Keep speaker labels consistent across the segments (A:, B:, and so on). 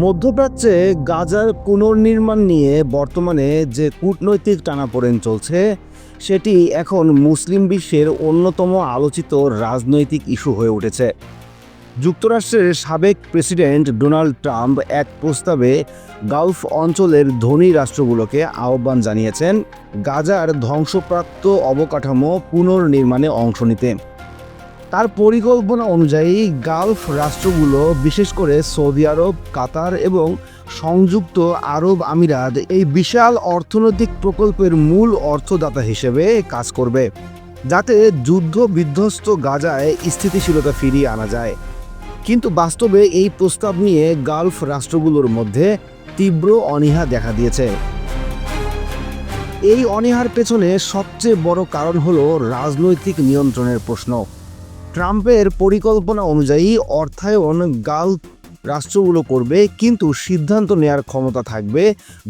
A: মধ্যপ্রাচ্যে গাজার পুনর্নির্মাণ নিয়ে বর্তমানে যে কূটনৈতিক টানাপোড়েন চলছে, সেটি এখন মুসলিম বিশ্বের অন্যতম আলোচিত রাজনৈতিক ইস্যু হয়ে উঠেছে। যুক্তরাষ্ট্রের সাবেক প্রেসিডেন্ট ডোনাল্ড ট্রাম্প এক প্রস্তাবে গালফ অঞ্চলের ধনী রাষ্ট্রগুলোকে আহ্বান জানিয়েছেন, গাজার ধ্বংসপ্রাপ্ত অবকাঠামো পুনর্নির্মাণে অংশ নিতে। তার পরিকল্পনা অনুযায়ী গালফ রাষ্ট্রগুলো, বিশেষ করে সৌদি আরব, কাতার এবং সংযুক্ত আরব আমিরাত, এই বিশাল অর্থনৈতিক প্রকল্পের মূল অর্থদাতা হিসেবে কাজ করবে, যাতে যুদ্ধ বিধ্বস্ত গাজায় স্থিতিশীলতা ফিরিয়ে আনা যায়। কিন্তু বাস্তবে এই প্রস্তাব নিয়ে গালফ রাষ্ট্রগুলোর মধ্যে তীব্র অনীহা দেখা দিয়েছে। এই অনীহার পেছনে সবচেয়ে বড় কারণ হলো রাজনৈতিক নিয়ন্ত্রণের প্রশ্ন। ট্রাম্পের পরিকল্পনা অনুযায়ী অর্থায়ন গালফ রাষ্ট্রগুলো করবে, কিন্তু সিদ্ধান্ত নেয়ার ক্ষমতা থাকবে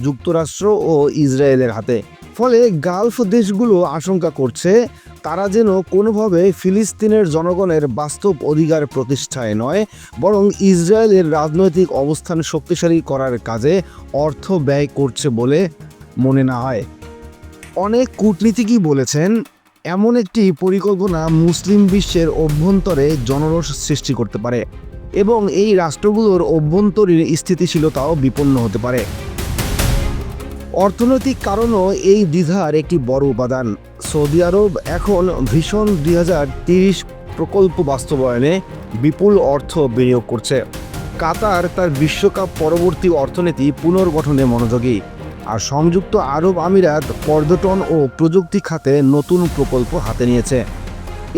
A: যুক্তরাষ্ট্র ও ইসরায়েলের হাতে। ফলে গালফ দেশগুলো আশঙ্কা করছে, তারা যেন কোনোভাবে ফিলিস্তিনের জনগণের বাস্তব অধিকার প্রতিষ্ঠায় নয়, বরং ইসরায়েলের রাজনৈতিক অবস্থান শক্তিশালী করার কাজে অর্থ ব্যয় করছে বলে মনে না হয়। অনেক কূটনীতিকই বলেছেন এমন একটি পরিকল্পনা মুসলিম বিশ্বের অভ্যন্তরে জনরোষ সৃষ্টি করতে পারে এবং এই রাষ্ট্রগুলোর অভ্যন্তরীণ স্থিতিশীলতাও বিপন্ন হতে পারে। অর্থনৈতিক কারণও এই দ্বিধার একটি বড় উপাদান। সৌদি আরব এখন ভীষণ দুই প্রকল্প বাস্তবায়নে বিপুল অর্থ বিনিয়োগ করছে। কাতার তার বিশ্বকাপ পরবর্তী অর্থনীতি পুনর্গঠনে মনোযোগী। আর সংযুক্ত আরব আমিরাত পর্যটন ও প্রযুক্তি খাতে নতুন প্রকল্প হাতে নিয়েছে।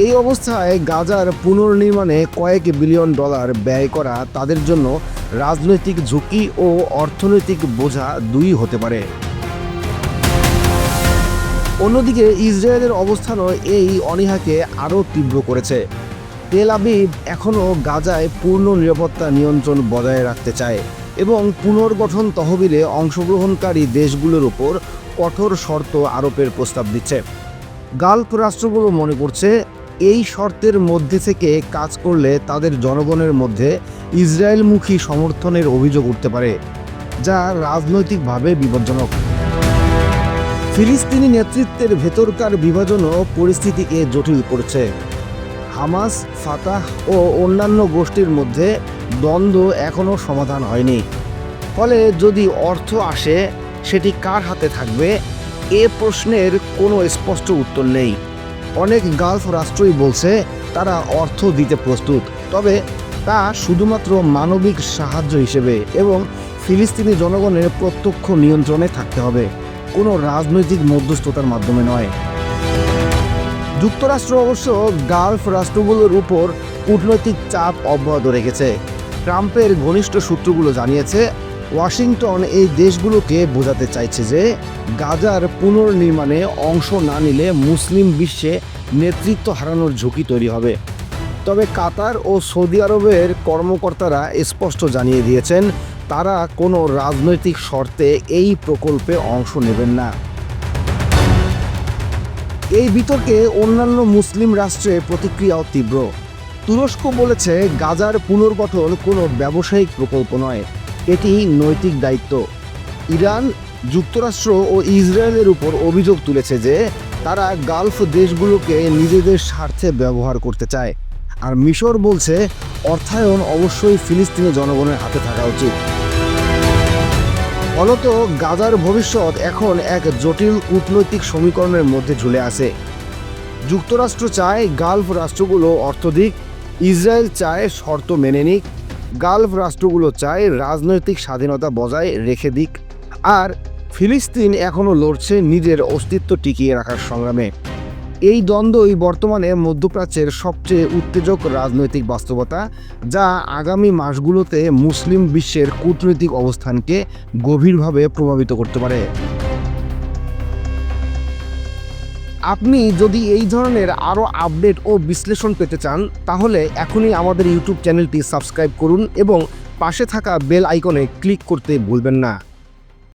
A: এই অবস্থায় গাজার পুনর্নির্মাণে কয়েক বিলিয়ন ডলার ব্যয় করা তাদের জন্য রাজনৈতিক ঝুঁকি ও অর্থনৈতিক বোঝা দুই হতে পারে। অন্যদিকে ইসরায়েলের অবস্থানও এই অনীহাকে আরও তীব্র করেছে। তেল আবিব এখনও গাজায় পূর্ণ নিরাপত্তা নিয়ন্ত্রণ বজায় রাখতে চায়। এবং পুনর্গঠন তহবিলে অংশগ্রহণকারী দেশগুলোর উপর কঠোর শর্ত আরোপের প্রস্তাব দিচ্ছে। গাল্প রাষ্ট্রগুলো মনে করছে, এই শর্তের মধ্যে থেকে কাজ করলে তাদের জনগণের মধ্যে ইসরায়েলমুখী সমর্থনের অভিযোগ উঠতে পারে, যা রাজনৈতিকভাবে বিপজ্জনক। ফিলিস্তিনি নেতৃত্বের ভেতরকার বিভাজনও পরিস্থিতিকে জটিল করছে। হামাস, ফাতাহ ও অন্যান্য গোষ্ঠীর মধ্যে দ্বন্দ্ব এখনও সমাধান হয়নি। ফলে যদি অর্থ আসে, সেটি কার হাতে থাকবে? এ প্রশ্নের কোনো স্পষ্ট উত্তর নেই। অনেক গালফ রাষ্ট্রই বলছে, তারা অর্থ দিতে প্রস্তুত, তবে তা শুধুমাত্র মানবিক সাহায্য হিসেবে এবং ফিলিস্তিনি জনগণের প্রত্যক্ষ নিয়ন্ত্রণে থাকতে হবে। কোনো রাজনৈতিক মধ্যস্থতার মাধ্যমে নয়। যুক্তরাষ্ট্র অবশ্য গালফ রাষ্ট্রগুলোর উপর কূটনৈতিক চাপ অব্যাহত রেখেছে। ট্রাম্পের ঘনিষ্ঠ সূত্রগুলো জানিয়েছে, ওয়াশিংটন এই দেশগুলোকে বোঝাতে চাইছে যে গাজার পুনর্নির্মাণে অংশ না নিলে মুসলিম বিশ্বে নেতৃত্ব হারানোর ঝুঁকি তৈরি হবে। তবে কাতার ও সৌদি আরবের কর্মকর্তারা স্পষ্ট জানিয়ে দিয়েছেন, তারা কোনো রাজনৈতিক শর্তে এই প্রকল্পে অংশ নেবেন না। এই বিতর্কে অন্যান্য মুসলিম রাষ্ট্রে প্রতিক্রিয়াও তীব্র। তুরস্ক বলেছে, গাজার পুনর্গঠন কোনো ব্যবসায়িক প্রকল্প নয়, এটি নৈতিক দায়িত্ব। ইরান, যুক্তরাষ্ট্র ও ইসরায়েলের উপর অভিযোগ তুলেছে যে, তারা গালফ দেশগুলোকে নিজেদের স্বার্থে ব্যবহার করতে চায়। আর মিশর বলছে, অর্থায়ন অবশ্যই ফিলিস্তিনি জনগণের হাতে থাকা উচিত। ফলত গাজার ভবিষ্যৎ এখন এক জটিল কূটনৈতিক সমীকরণের মধ্যে ঝুলে আছে। যুক্তরাষ্ট্র চায় গালফ রাষ্ট্রগুলো অর্থ দিক ইসরায়েল চায় শর্ত মেনে নিক, গালফ রাষ্ট্রগুলো চায় রাজনৈতিক স্বাধীনতা বজায় রেখে দিক, আর ফিলিস্তিন এখনও লড়ছে নিজের অস্তিত্ব টিকিয়ে রাখার সংগ্রামে। এই দ্বন্দ্বই বর্তমানে মধ্যপ্রাচ্যের সবচেয়ে উত্তেজক রাজনৈতিক বাস্তবতা, যা আগামী মাসগুলোতে মুসলিম বিশ্বের কূটনৈতিক অবস্থানকে গভীরভাবে প্রভাবিত করতে পারে। আপনি যদি এই ধরনের আরও আপডেট ও বিশ্লেষণ পেতে চান, তাহলে এখনই আমাদের ইউটিউব চ্যানেলটি সাবস্ক্রাইব করুন এবং পাশে থাকা বেল আইকনে ক্লিক করতে ভুলবেন না।